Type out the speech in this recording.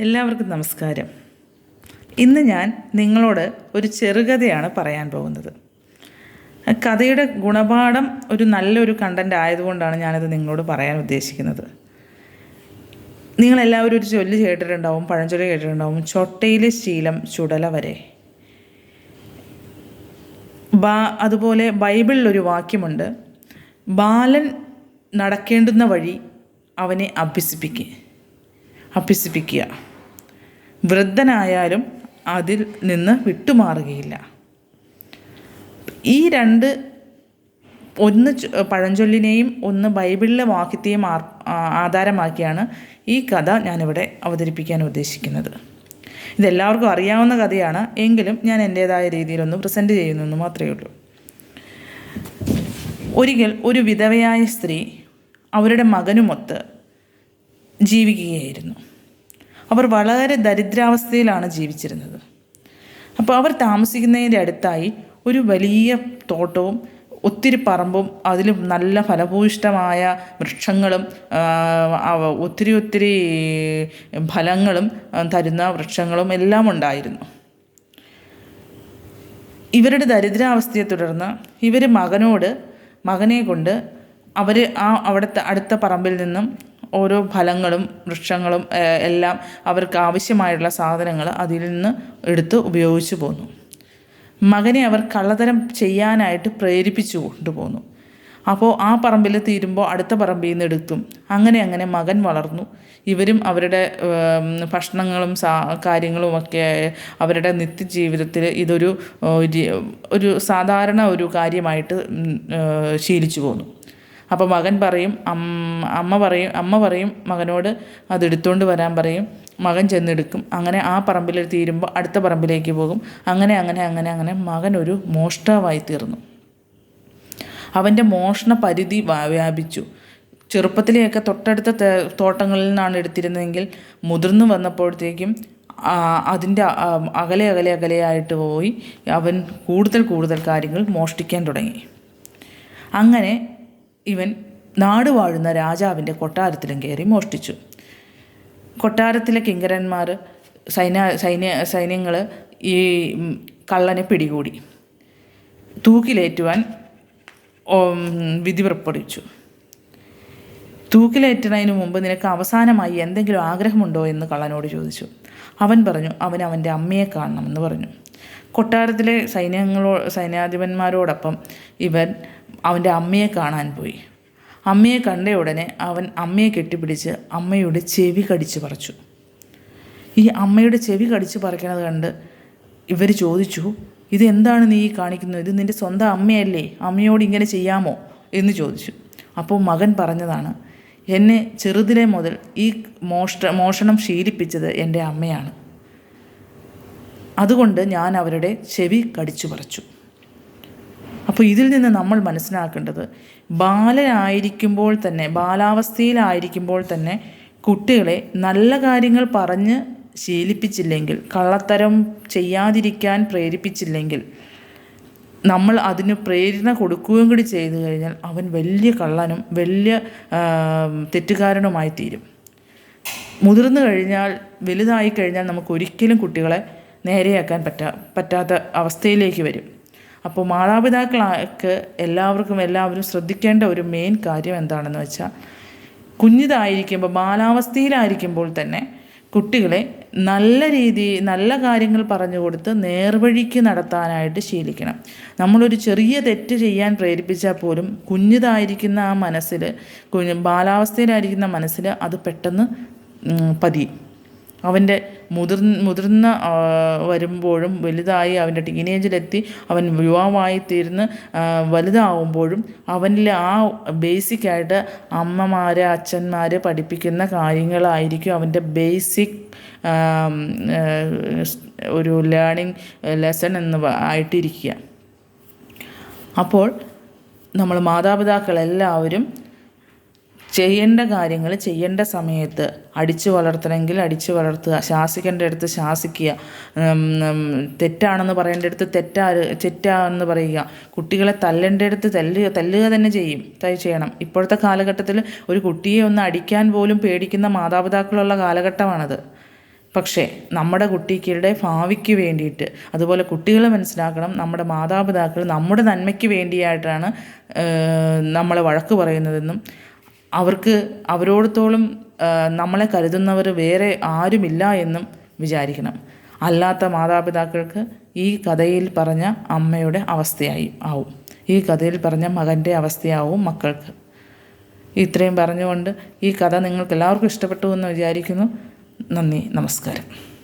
എല്ലാവർക്കും നമസ്കാരം. ഇന്ന് ഞാൻ നിങ്ങളോട് ഒരു ചെറുകഥയാണ് പറയാൻ പോകുന്നത്. കഥയുടെ ഗുണപാഠം ഒരു നല്ലൊരു കണ്ടന്റ് ആയതുകൊണ്ടാണ് ഞാനത് നിങ്ങളോട് പറയാൻ ഉദ്ദേശിക്കുന്നത്. നിങ്ങളെല്ലാവരും ഒരു ചൊല്ല് കേട്ടിട്ടുണ്ടാവും പഴഞ്ചൊല്ല് കേട്ടിട്ടുണ്ടാവും. ചൊട്ടയിലെ ശീലം ചുടല വരെ. ബാ അതുപോലെ ബൈബിളിൽ ഒരു വാക്യമുണ്ട്. ബാലൻ നടക്കേണ്ടുന്ന വഴി അവനെ അഭ്യസിപ്പിക്കുക അഭ്യസിപ്പിക്കുക. വൃദ്ധനായാലും അതിൽ നിന്ന് വിട്ടുമാറുകയില്ല. ഈ രണ്ട് ഒന്ന് പഴഞ്ചൊല്ലിനെയും ഒന്ന് ബൈബിളിലെ വാക്യത്തെയും ആധാരമാക്കിയാണ് ഈ കഥ ഞാനിവിടെ അവതരിപ്പിക്കാൻ ഉദ്ദേശിക്കുന്നത്. ഇതെല്ലാവർക്കും അറിയാവുന്ന കഥയാണ് എങ്കിലും ഞാൻ എന്റേതായ രീതിയിലൊന്ന് പ്രസന്റ് ചെയ്യുന്നെന്ന് മാത്രമേ ഉള്ളൂ. ഒരിക്കൽ ഒരു വിധവയായ സ്ത്രീ അവരുടെ മകനുമൊത്ത് ജീവിക്കുകയായിരുന്നു. അവർ വളരെ ദരിദ്രാവസ്ഥയിലാണ് ജീവിച്ചിരുന്നത്. അപ്പോൾ അവർ താമസിക്കുന്നതിന്റെ അടുത്തായി ഒരു വലിയ തോട്ടവും ഒത്തിരി പറമ്പും അതിൽ നല്ല ഫലഭൂയിഷ്ടമായ വൃക്ഷങ്ങളും ഒത്തിരി ഒത്തിരി ഫലങ്ങളും തരുന്ന വൃക്ഷങ്ങളും എല്ലാം ഉണ്ടായിരുന്നു. ഇവരുടെ ദരിദ്രാവസ്ഥയെ തുടർന്ന് ഇവർ മകനോട് മകനെ കൊണ്ട് അവർ ആ അവിടുത്തെ അടുത്ത പറമ്പിൽ നിന്നും ഓരോ ഫലങ്ങളും വൃക്ഷങ്ങളും എല്ലാം അവർക്ക് ആവശ്യമായുള്ള സാധനങ്ങൾ അതിൽ നിന്ന് എടുത്ത് ഉപയോഗിച്ചു പോന്നു. മകനെ അവർ കള്ളതരം ചെയ്യാനായിട്ട് പ്രേരിപ്പിച്ചു കൊണ്ടുപോന്നു അപ്പോൾ ആ പറമ്പിൽ തീരുമ്പോൾ അടുത്ത പറമ്പിൽ നിന്ന് എടുത്തും. അങ്ങനെ അങ്ങനെ മകൻ വളർന്നു. ഇവരും അവരുടെ ഭക്ഷണങ്ങളും സാ കാര്യങ്ങളും ഒക്കെ അവരുടെ നിത്യജീവിതത്തിൽ ഇതൊരു ഒരു സാധാരണ ഒരു കാര്യമായിട്ട് ശീലിച്ചു പോന്നു. അപ്പോൾ മകൻ പറയും അമ്മ പറയും അമ്മ പറയും മകനോട് അത് എടുത്തുകൊണ്ട് വരാൻ പറയും. മകൻ ചെന്നെടുക്കും. അങ്ങനെ ആ പറമ്പിൽ തീരുമ്പോൾ അടുത്ത പറമ്പിലേക്ക് പോകും. അങ്ങനെ അങ്ങനെ അങ്ങനെ അങ്ങനെ മകൻ ഒരു മോഷ്ടാവായി തീർന്നു. അവന്റെ മോഷണ പരിധി വ്യാപിച്ചു. ചെറുപ്പത്തിലെയൊക്കെ തൊട്ടടുത്ത തോട്ടങ്ങളിൽ നിന്നാണ് എടുത്തിരുന്നതെങ്കിൽ മുതിർന്നു വന്നപ്പോഴത്തേക്കും അതിന്റെ അകലെ അകലെ അകലെയായിട്ട് പോയി അവൻ കൂടുതൽ കൂടുതൽ കാര്യങ്ങൾ മോഷ്ടിക്കാൻ തുടങ്ങി. അങ്ങനെ ഇവൻ നാട് വാഴുന്ന രാജാവിന്റെ കൊട്ടാരത്തിലും കയറി മോഷ്ടിച്ചു. കൊട്ടാരത്തിലെ കിങ്കരന്മാർ സൈന സൈന്യ സൈന്യങ്ങൾ ഈ കള്ളനെ പിടികൂടി. തൂക്കിലേറ്റുവാൻ വിധി പുറപ്പെടുവിച്ചു. തൂക്കിലേറ്റുന്നതിന് മുമ്പ് നിനക്ക് അവസാനമായി എന്തെങ്കിലും ആഗ്രഹമുണ്ടോ എന്ന് കള്ളനോട് ചോദിച്ചു. അവൻ പറഞ്ഞു അവൻ അവന്റെ അമ്മയെ കാണണമെന്ന് പറഞ്ഞു. കൊട്ടാരത്തിലെ സൈന്യങ്ങളോ സൈന്യാധിപന്മാരോടൊപ്പം ഇവൻ അവന്റെ അമ്മയെ കാണാൻ പോയി. അമ്മയെ കണ്ട ഉടനെ അവൻ അമ്മയെ കെട്ടിപ്പിടിച്ച് അമ്മയുടെ ചെവി കടിച്ചു പറിച്ചു. ഈ അമ്മയുടെ ചെവി കടിച്ചു പറിക്കണത് കണ്ട് ഇവർ ചോദിച്ചു ഇത് എന്താണ് നീ കാണിക്കുന്നത്? ഇത് നിന്റെ സ്വന്തം അമ്മയല്ലേ? അമ്മയോട് ഇങ്ങനെ ചെയ്യാമോ? എന്ന് ചോദിച്ചു. അപ്പോൾ മകൻ പറഞ്ഞതാണ് എന്നെ ചെറുതിലെ മുതൽ ഈ മോഷ്ട മോഷണം ശീലിപ്പിച്ചത് എന്റെ അമ്മയാണ്. അതുകൊണ്ട് ഞാൻ അവരുടെ ചെവി കടിച്ചു പറിച്ചു. അപ്പോൾ ഇതിൽ നിന്ന് നമ്മൾ മനസ്സിലാക്കേണ്ടത് ബാലനായിരിക്കുമ്പോൾ തന്നെ ബാലാവസ്ഥയിലായിരിക്കുമ്പോൾ തന്നെ കുട്ടികളെ നല്ല കാര്യങ്ങൾ പറഞ്ഞ് ശീലിപ്പിച്ചില്ലെങ്കിൽ കള്ളത്തരം ചെയ്യാതിരിക്കാൻ പ്രേരിപ്പിച്ചില്ലെങ്കിൽ നമ്മൾ അതിന് പ്രേരണ കൊടുക്കുകയും കൂടി ചെയ്തു കഴിഞ്ഞാൽ അവൻ വലിയ കള്ളനും വലിയ തെറ്റുകാരനുമായി തീരും. മുതിർന്നു കഴിഞ്ഞാൽ വലുതായി കഴിഞ്ഞാൽ നമുക്ക് ഒരിക്കലും കുട്ടികളെ നേരെയാക്കാൻ പറ്റാ പറ്റാത്ത അവസ്ഥയിലേക്ക് വരും. അപ്പോൾ മാതാപിതാക്കൾക്ക് എല്ലാവർക്കും എല്ലാവരും ശ്രദ്ധിക്കേണ്ട ഒരു മെയിൻ കാര്യം എന്താണെന്ന് വെച്ചാൽ കുഞ്ഞിതായിരിക്കുമ്പോൾ ബാലാവസ്ഥയിലായിരിക്കുമ്പോൾ തന്നെ കുട്ടികളെ നല്ല രീതി നല്ല കാര്യങ്ങൾ പറഞ്ഞു കൊടുത്ത് നേർവഴിക്ക് നടത്താനായിട്ട് ശീലിക്കണം. നമ്മളൊരു ചെറിയ തെറ്റ് ചെയ്യാൻ പ്രേരിപ്പിച്ചാൽ പോലും കുഞ്ഞിതായിരിക്കുന്ന ആ മനസ്സിൽ കുഞ്ഞ് ബാലാവസ്ഥയിലായിരിക്കുന്ന മനസ്സിൽ അത് പെട്ടെന്ന് പതി പതിയും. അവന്റെ മുതിർ മുതിർന്ന വരുമ്പോഴും വലുതായി അവന്റെ ടീനേജിലെത്തി അവൻ യുവാവായി തീർന്ന് വലുതാവുമ്പോഴും അവനിൽ ആ ബേസിക്കായിട്ട് അമ്മമാർ അച്ഛന്മാർ പഠിപ്പിക്കുന്ന കാര്യങ്ങളായിരിക്കും അവന്റെ ബേസിക് ഒരു ലേണിംഗ് ലെസൺ എന്ന് ആയിട്ടിരിക്കുക. അപ്പോൾ നമ്മൾ മാതാപിതാക്കളെല്ലാവരും ചെയ്യേണ്ട കാര്യങ്ങൾ ചെയ്യേണ്ട സമയത്ത് അടിച്ചു വളർത്തണമെങ്കിൽ അടിച്ചു വളർത്തുക. ശാസിക്കേണ്ട അടുത്ത് ശാസിക്കുക. തെറ്റാണെന്ന് പറയേണ്ട അടുത്ത് തെറ്റാ തെറ്റാണെന്ന് പറയുക. കുട്ടികളെ തല്ലേണ്ട അടുത്ത് തല്ലുക തല്ലുക തന്നെ ചെയ്യും. ചെയ്യണം. ഇപ്പോഴത്തെ കാലഘട്ടത്തിൽ ഒരു കുട്ടിയെ ഒന്ന് അടിക്കാൻ പോലും പേടിക്കുന്ന മാതാപിതാക്കളുള്ള കാലഘട്ടമാണത്. പക്ഷേ നമ്മുടെ കുട്ടികളുടെ ഭാവിക്ക് വേണ്ടിയിട്ട് അതുപോലെ കുട്ടികൾ മനസ്സിലാക്കണം നമ്മുടെ മാതാപിതാക്കൾ നമ്മുടെ നന്മയ്ക്ക് വേണ്ടിയായിട്ടാണ് നമ്മളെ വഴക്ക് പറയുന്നതെന്നും അവർക്ക് അവരോടത്തോളം നമ്മളെ കരുതുന്നവർ വേറെ ആരുമില്ല എന്നും വിചാരിക്കണം. അല്ലാത്ത മാതാപിതാക്കൾക്ക് ഈ കഥയിൽ പറഞ്ഞ അമ്മയുടെ അവസ്ഥയായി ആവും. ഈ കഥയിൽ പറഞ്ഞ മകന്റെ അവസ്ഥയാവും മക്കൾക്ക്. ഇത്രയും പറഞ്ഞുകൊണ്ട് ഈ കഥ നിങ്ങൾക്ക് എല്ലാവർക്കും ഇഷ്ടപ്പെട്ടു എന്ന് വിചാരിക്കുന്നു. നന്ദി നമസ്കാരം.